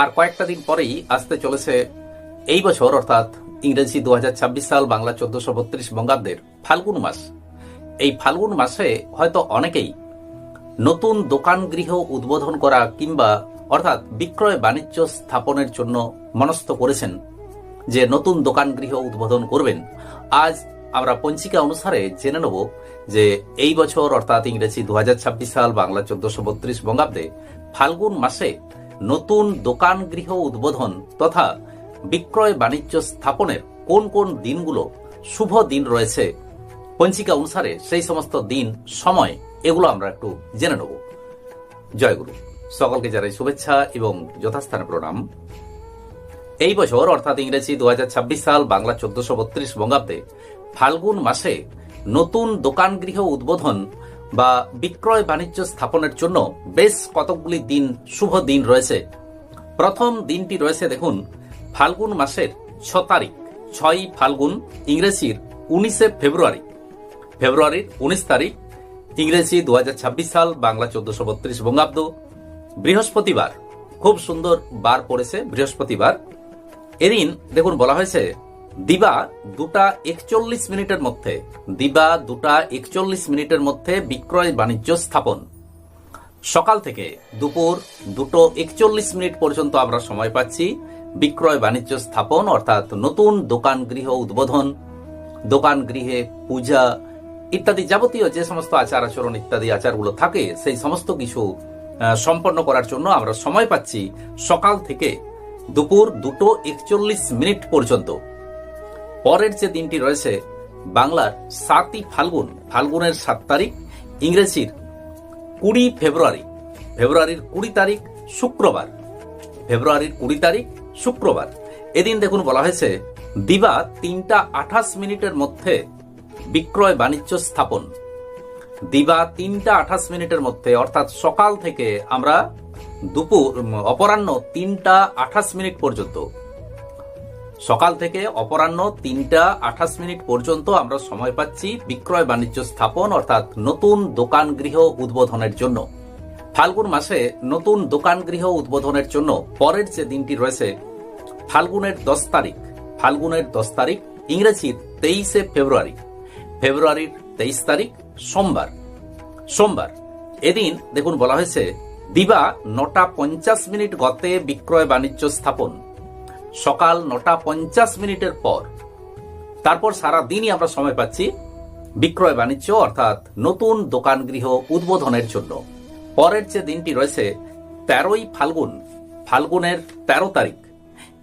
আর কয়েকটা দিন পরেই আসতে চলেছে এই বছর, অর্থাৎ ইংরেজি দু হাজার ছাব্বিশ সাল বাংলা চোদ্দশো বত্রিশ বঙ্গাব্দের ফাল্গুন মাস। এই ফাল্গুন মাসে হয়তো অনেকেই নতুন দোকান গৃহ উদ্বোধন করা কিংবা, অর্থাৎ বিক্রয় বাণিজ্য স্থাপনের জন্য মনস্থ করেছেন যে নতুন দোকান গৃহ উদ্বোধন করবেন। আজ আমরা পঞ্চিকা অনুসারে জেনে নেব যে এই বছর, অর্থাৎ ইংরেজি দু হাজার ছাব্বিশ সাল বাংলা চোদ্দশো বত্রিশ বঙ্গাব্দে ফাল্গুন মাসে নতুন দোকান গৃহ উদ্বোধন তথা বিক্রয় বাণিজ্য স্থাপনের কোন কোন দিনগুলো শুভ দিন রয়েছে পঞ্চিকা অনুসারে সেই সমস্ত দিন, সময়, এগুলো আমরা একটু জেনে নেব। জয়গুরু, সকলকে জানাই শুভেচ্ছা এবং যথাস্থানে প্রণাম। এই বছর, অর্থাৎ ইংরেজি দুহাজার ছাব্বিশ সাল, বাংলা চোদ্দশো বত্রিশ বঙ্গাব্দে ফাল্গুন মাসে নতুন দোকান গৃহ উদ্বোধন বা বিক্রয় বাণিজ্য স্থাপনের জন্য বেশ কতকগুলি দিন, শুভ দিন রয়েছে। প্রথম দিনটি রয়েছে, দেখুন, ফাল্গুন মাসের ছ তারিখ ছয় ফাল্গুন, ইংরেজির উনিশে ফেব্রুয়ারি। ফেব্রুয়ারির উনিশ তারিখ, ইংরেজি দু হাজার ছাব্বিশ সাল, বাংলা চোদ্দশো বত্রিশ বঙ্গাব্দ। বৃহস্পতিবার, খুব সুন্দর বার পড়েছে বৃহস্পতিবার। এদিন, দেখুন, বলা হয়েছে দিবা দুটা একচল্লিশ মিনিটের মধ্যে, দিবা দুটা একচল্লিশ মিনিটের মধ্যে বিক্রয় বাণিজ্য স্থাপন। সকাল থেকে দুপুর দুটো একচল্লিশ মিনিট পর্যন্ত আমরা সময় পাচ্ছি বিক্রয় বাণিজ্য স্থাপন, অর্থাৎ নতুন দোকান গৃহ উদ্বোধন, দোকান গৃহে পূজা ইত্যাদি যাবতীয় যে সমস্ত আচার আচরণ ইত্যাদি আচারগুলো থাকে, সেই সমস্ত কিছু সম্পন্ন করার জন্য আমরা সময় পাচ্ছি সকাল থেকে দুপুর দুটো একচল্লিশ মিনিট পর্যন্ত। পরের যে দিনটি রয়েছে, বাংলার সাতই ফাল্গুন, ফাল্গুনের সাত তারিখ, ইংরেজির কুড়ি ফেব্রুয়ারি, ফেব্রুয়ারির কুড়ি তারিখ, শুক্রবার, ফেব্রুয়ারির কুড়ি তারিখ, শুক্রবার। এদিন দেখুন বলা হয়েছে, দিবা তিনটা আঠাশ মিনিটের মধ্যে বিক্রয় বাণিজ্য স্থাপন। দিবা তিনটা আঠাশ মিনিটের মধ্যে, অর্থাৎ সকাল থেকে আমরা দুপুর, অপরাহ্ন তিনটা আঠাশ মিনিট পর্যন্ত সকাল থেকে অপরাহ্ন তিনটা আঠাশ মিনিট পর্যন্ত আমরা সময় পাচ্ছি বিক্রয় বাণিজ্য স্থাপন, অর্থাৎ নতুন দোকান গৃহ উদ্বোধনের জন্য। ফাল্গুন মাসে নতুন দোকান গৃহ উদ্বোধনের জন্য পরের যে দিনটি রয়েছে, ফাল্গুনের দশ তারিখ। ফাল্গুনের দশ তারিখ ইংরেজির তেইশে ফেব্রুয়ারি। ফেব্রুয়ারির তেইশ তারিখ, সোমবার। সোমবার। এদিন দেখুন বলা হয়েছে, দিবা নটা পঞ্চাশ মিনিট গতে বিক্রয় বাণিজ্য স্থাপন। সকাল নটা পঞ্চাশ মিনিটের পর। তারপর সারা দিনই আমরা সময় পাচ্ছি বিক্রয় বাণিজ্য, অর্থাৎ নতুন দোকান গৃহ উদ্বোধনের জন্য। পরের যে দিনটি রয়েছে, তেরোই ফাল্গুন, ফাল্গুনের তেরো তারিখ,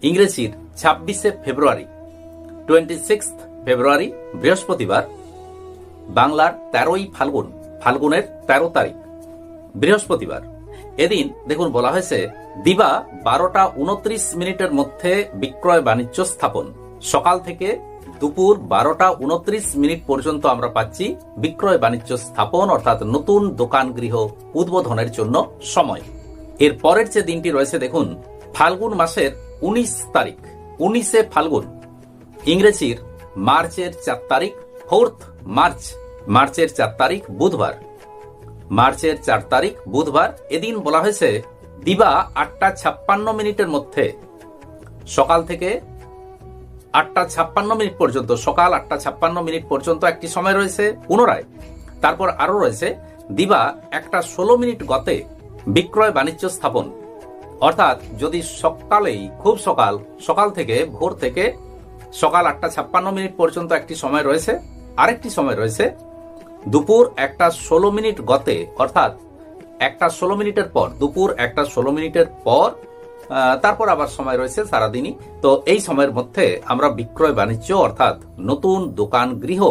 ইংরেজির ছাব্বিশে ফেব্রুয়ারি, টোয়েন্টি সিক্স ফেব্রুয়ারি, বৃহস্পতিবার, বাংলার তেরোই ফাল্গুন, ফাল্গুনের তেরো তারিখ, বৃহস্পতিবার। এদিন দেখুন বলা হয়েছে দিবা বারোটা উনত্রিশ মিনিটের মধ্যে বিক্রয় বাণিজ্য স্থাপন। সকাল থেকে দুপুর বারোটা উনত্রিশ মিনিট পর্যন্ত আমরা পাচ্ছি বিক্রয় বাণিজ্য স্থাপন, অর্থাৎ নতুন দোকান গৃহ উদ্বোধনের জন্য সময়। এর পরের যে দিনটি রয়েছে, দেখুন, ফাল্গুন মাসের উনিশ তারিখ, উনিশে ফাল্গুন। ইংরেজির মার্চের চার তারিখ, ফোর্থ মার্চ, মার্চের চার তারিখ বুধবার। মার্চের চার তারিখ বুধবার, এদিন বলা হয়েছে দিবা আটটা ছাপ্পান্ন মিনিটের মধ্যে। সকাল থেকে আটটা ছাপ্পান্ন মিনিট পর্যন্ত, সকাল আটটা ছাপ্পান্ন মিনিট পর্যন্ত একটি সময় রয়েছে পুনরায়। তারপর আরও রয়েছে, দিবা একটা ষোলো মিনিট গতে বিক্রয় বাণিজ্য স্থাপন। অর্থাৎ যদি সকালেই, খুব সকাল সকাল থেকে, ভোর থেকে সকাল আটটা ছাপ্পান্ন মিনিট পর্যন্ত একটি সময় রয়েছে। আরেকটি সময় রয়েছে, দুপুর একটা ষোলো মিনিট গতে, অর্থাৎ একটা ষোলো মিনিটের পর, দুপুর একটা ষোলো মিনিটের পর তারপর আবার সময় রয়েছে সারাদিনই। তো এই সময়ের মধ্যে আমরা বিক্রয় বাণিজ্য অর্থাৎ নতুন দোকান গৃহ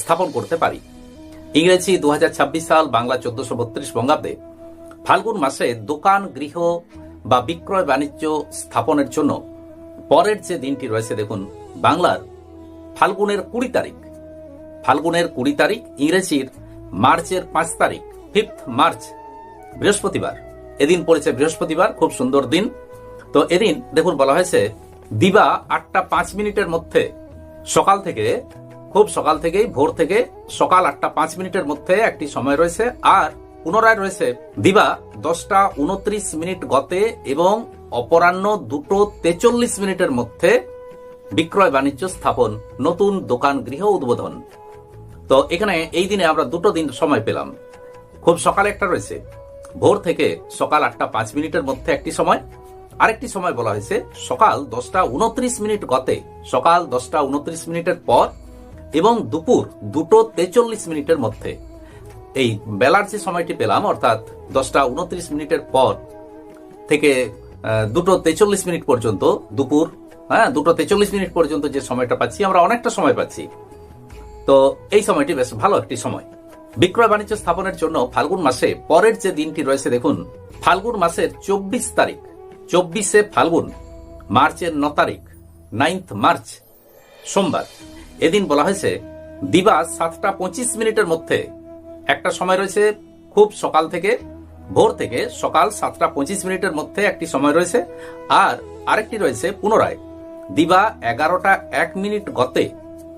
স্থাপন করতে পারি। ইংরেজি দু হাজার ছাব্বিশ সাল বাংলা চোদ্দশো বত্রিশ বঙ্গাব্দে ফাল্গুন মাসে দোকান গৃহ বা বিক্রয় বাণিজ্য স্থাপনের জন্য পরের যে দিনটি রয়েছে, দেখুন, বাংলার ফাল্গুনের কুড়ি তারিখ। ফাল্গুনের কুড়ি তারিখ ইংরেজির মার্চের পাঁচ তারিখ। ফিফথ মার্চ, বৃহস্পতিবার। এদিন পড়েছে বৃহস্পতিবার, খুব সুন্দর দিন। তো এদিন দেখুন বলা হয়েছে, দিবা আটটা পাঁচ মিনিটের মধ্যে সকাল থেকে, খুব সকাল থেকেই, ভোর থেকে সকাল আটটা পাঁচ মিনিটের মধ্যে একটি সময় রয়েছে। আর পুনরায় রয়েছে, দিবা দশটা উনত্রিশ মিনিট গতে এবং অপরাহ্ন দুটো তেচল্লিশ মিনিটের মধ্যে বিক্রয় বাণিজ্য স্থাপন, নতুন দোকান গৃহ উদ্বোধন। তো এখানে এই দিনে আমরা দুটো দিন সময় পেলাম। খুব সকালে একটা রয়েছে। ভোর থেকে সকাল আটটা পাঁচ মিনিটের মধ্যে একটি সময়। আরেকটি সময় বলা হয়েছে, সকাল দশটা উনত্রিশ মিনিট গতে, সকাল দশটা উনত্রিশ মিনিটের পর এবং দুপুর দুটো তেচল্লিশ মিনিটের মধ্যে। এই বেলার যে সময়টি পেলাম, অর্থাৎ দশটা উনত্রিশ মিনিটের পর থেকে দুটো তেচল্লিশ মিনিট পর্যন্ত দুপুর হ্যাঁ দুটো তেচল্লিশ মিনিট পর্যন্ত যে সময়টা পাচ্ছি, আমরা অনেকটা সময় পাচ্ছি। তো এই সময়টি বেশ ভালো একটি সময়। বিক্রয় বাণিজ্য স্থাপনের জন্য ফাল্গুন মাসে পরের যে দিনটি রয়েছে, দেখুন, ফাল্গুন মাসের চব্বিশ তারিখ, চব্বিশে ফাল্গুন, মার্চের ন তারিখ নাইন্থ মার্চ, সোমবার। এদিন বলা হয়েছে, দিবা সাতটা পঁচিশ মিনিটের মধ্যে। একটা সময় রয়েছে খুব সকাল থেকে, ভোর থেকে সকাল সাতটা পঁচিশ মিনিটের মধ্যে একটি সময় রয়েছে, আর আরেকটি রয়েছে পুনরায়। দিবা এগারোটা এক মিনিট গতে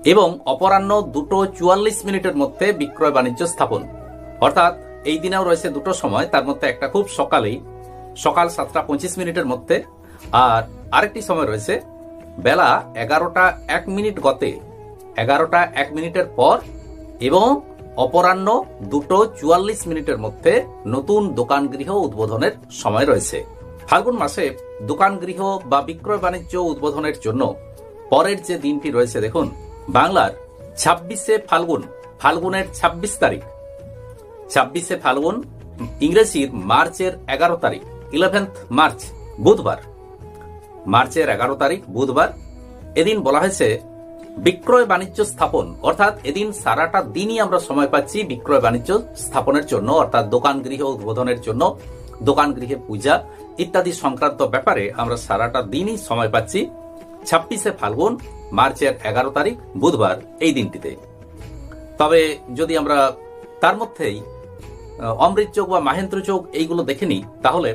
এবং অপরাহ্ন দুটো চুয়াল্লিশ মিনিটের মধ্যে বিক্রয় বাণিজ্য স্থাপন। অর্থাৎ এই দিনেও রয়েছে দুটো সময়, তার মধ্যে একটা খুব সকালেই, সকাল সাতটা পঁচিশ মিনিটের মধ্যে। আর আরেকটি সময় রয়েছে, বেলা এগারোটা এক মিনিট গতে, এগারোটা এক মিনিটের পর এবং অপরাহ্ন দুটো চুয়াল্লিশ মিনিটের মধ্যে নতুন দোকান গৃহ উদ্বোধনের সময় রয়েছে। ফাল্গুন মাসে দোকান গৃহ বা বিক্রয় বাণিজ্য উদ্বোধনের জন্য পরের যে দিনটি রয়েছে, দেখুন বাংলার ছাব্বিশে ফাল্গুন, ফাল্গুনের ২৬ তারিখ। ছাব্বিশে ফাল্গুন, ইংরেজির মার্চের এগারো তারিখ ইলেভেন্থ মার্চ, বুধবার। মার্চের এগারো তারিখ, বুধবার। এদিন বলা হয়েছে, বিক্রয় বাণিজ্য স্থাপন, অর্থাৎ এদিন সারাটা দিনই আমরা সময় পাচ্ছি বিক্রয় বাণিজ্য স্থাপনের জন্য, অর্থাৎ দোকান গৃহ উদ্বোধনের জন্য, দোকান গৃহে পূজা ইত্যাদি সংক্রান্ত ব্যাপারে আমরা সারাটা দিনই সময় পাচ্ছি। ছাব্বিশে ফাল্গুন, মার্চের এগারো তারিখ, বুধবার এই দিনটিতে। তবে যদি আমরা তার মধ্যেই অমৃত চোখ বা মাহেন্দ্র চোখ এইগুলো দেখে নিই, তাহলে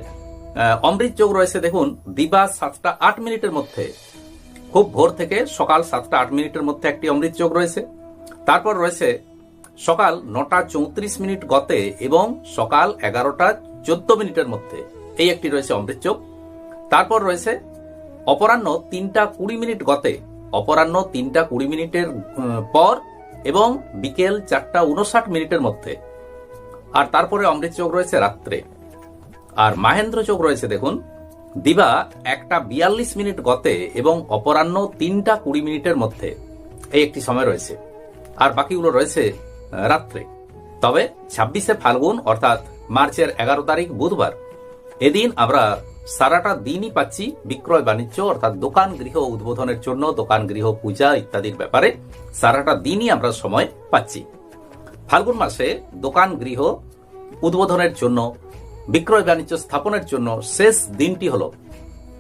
অমৃত চোখ রয়েছে দেখুন, দিবা সাতটা আট মিনিটের মধ্যে। খুব ভোর থেকে সকাল সাতটা আট মিনিটের মধ্যে একটি অমৃত চোখ রয়েছে। তারপর রয়েছে সকাল নটা চৌত্রিশ মিনিট গতে এবং সকাল এগারোটা চোদ্দ মিনিটের মধ্যে। এই একটি রয়েছে অমৃত চোখ। তারপর রয়েছে অপরাহ্ন তিনটা কুড়ি মিনিট গতে, অপরাহ্ন তিনটা কুড়ি মিনিটের পর এবং বিকেল চারটা উনষাট মিনিটের মধ্যে। আর তারপরে অমৃত যোগ রয়েছে রাত্রে। আর মাহেন্দ্র যোগ রয়েছে, দেখুন, দিবা একটা বিয়াল্লিশ মিনিট গতে এবং অপরাহ্ন তিনটা কুড়ি মিনিটের মধ্যে। এই একটি সময় রয়েছে। আর বাকিগুলো রয়েছে রাত্রে। তবে ছাব্বিশে ফাল্গুন, অর্থাৎ মার্চের এগারো তারিখ বুধবার, এদিন আমরা সারাটা দিনই পাচ্ছি বিক্রয় বাণিজ্য, অর্থাৎ দোকান, গৃহ উদ্বোধনের জন্য দোকান, গৃহ, পূজা ইত্যাদির ব্যাপারে সারাটা দিনই আমরা সময় পাচ্ছি। ফাল্গুন মাসে দোকান, গৃহ, উদ্বোধনের জন্য, বিক্রয় বাণিজ্য স্থাপনের জন্য শেষ দিনটি হল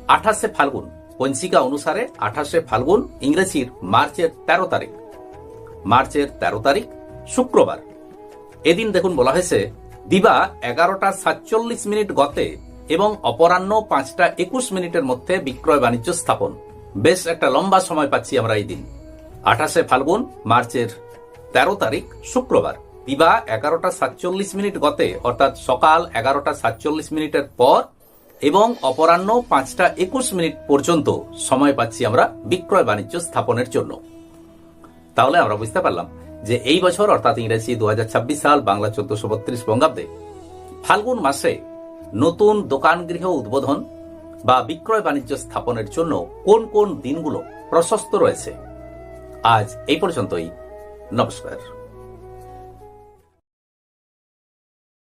আঠাশে ফাল্গুন। পঞ্জিকা অনুসারে আঠাশে ফাল্গুন ইংরেজির মার্চের তেরো তারিখ। মার্চের তেরো তারিখ, শুক্রবার। এদিন দেখুন বলা হয়েছে, দিবা এগারোটা সাতচল্লিশ মিনিট গতে এবং অপরাহ্ন পাঁচটা একুশ মিনিটের মধ্যে বিক্রয় বাণিজ্য স্থাপন। বেশ একটা লম্বা সময় পাচ্ছি আমরা এই দিন। আঠাশে ফাল্গুন, মার্চের তেরো তারিখ, শুক্রবার। দিবা এগারোটা সাতচল্লিশ মিনিট গতে, অর্থাৎ সকাল এগারোটা সাতচল্লিশ মিনিটের পর এবং অপরাহ্ন পাঁচটা একুশ মিনিট পর্যন্ত সময় পাচ্ছি আমরা বিক্রয় বাণিজ্য স্থাপনের জন্য। তাহলে আমরা বুঝতে পারলাম যে এই বছর, অর্থাৎ ইংরেজি দু হাজার ছাব্বিশ সাল, বাংলা চোদ্দশো বত্রিশ বঙ্গাব্দে, ফাল্গুন মাসে নতুন দোকান গৃহ উদ্বোধন বা বিক্রয় বাণিজ্য স্থাপনের জন্য কোন কোন দিনগুলো প্রশস্ত রয়েছে? আজ এই পর্যন্তই। নমস্কার।